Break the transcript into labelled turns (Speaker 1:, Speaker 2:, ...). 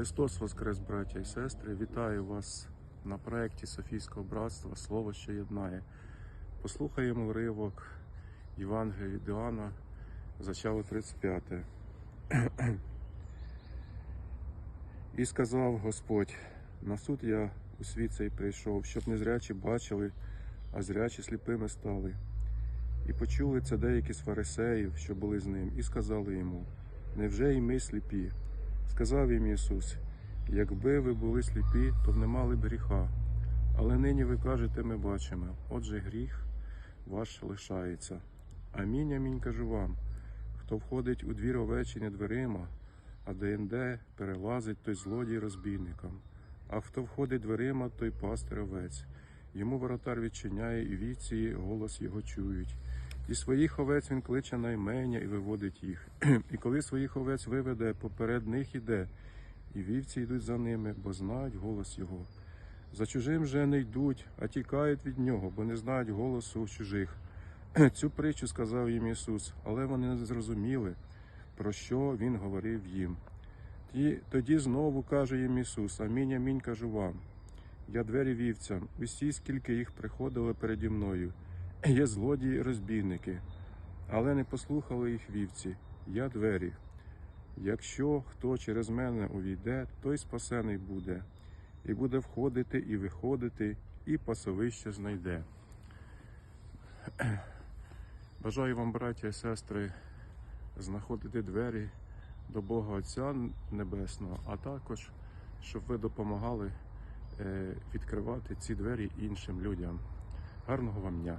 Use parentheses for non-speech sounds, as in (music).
Speaker 1: Христос Воскрес, браття і сестри! Вітаю вас на проєкті Софійського братства Слово, що єднає. Послухаємо уривок Євангелія від Іоанна, зачало 35. І сказав Господь: на суд я у світ цей прийшов, щоб незрячі бачили, а зрячі сліпими стали. І почули це деякі з фарисеїв, що були з ним, і сказали йому: Невже і ми сліпі? Сказав їм Ісус: якби ви були сліпі, то не мали б гріха. Але нині ви кажете, ми бачимо. Отже, гріх ваш лишається. Амінь, амінь кажу вам. Хто входить у двір овечі не дверима, а деінде перелазить, той злодій розбійникам. А хто входить дверима, той пастир овець. Йому воротар відчиняє, і віці голос його чують. І своїх овець він кличе на імення і виводить їх. (clears throat) І коли своїх овець виведе, поперед них іде, і вівці йдуть за ними, бо знають голос його. За чужим же не йдуть, а тікають від нього, бо не знають голосу чужих. (clears throat) Цю притчу сказав їм Ісус, але вони не зрозуміли, про що Він говорив їм. Ті- Тоді знову каже їм Ісус: Амінь, амінь кажу вам. Я двері вівцям, усі, скільки їх приходило переді мною, є злодії, розбійники, але не послухали їх вівці, я двері. Якщо хто через мене увійде, той спасений буде, і буде входити і виходити, і пасовище знайде. (clears throat) Бажаю вам, браття і сестри, знаходити двері до Бога Отця Небесного, а також, щоб ви допомагали е, відкривати ці двері іншим людям. Гарного вам дня!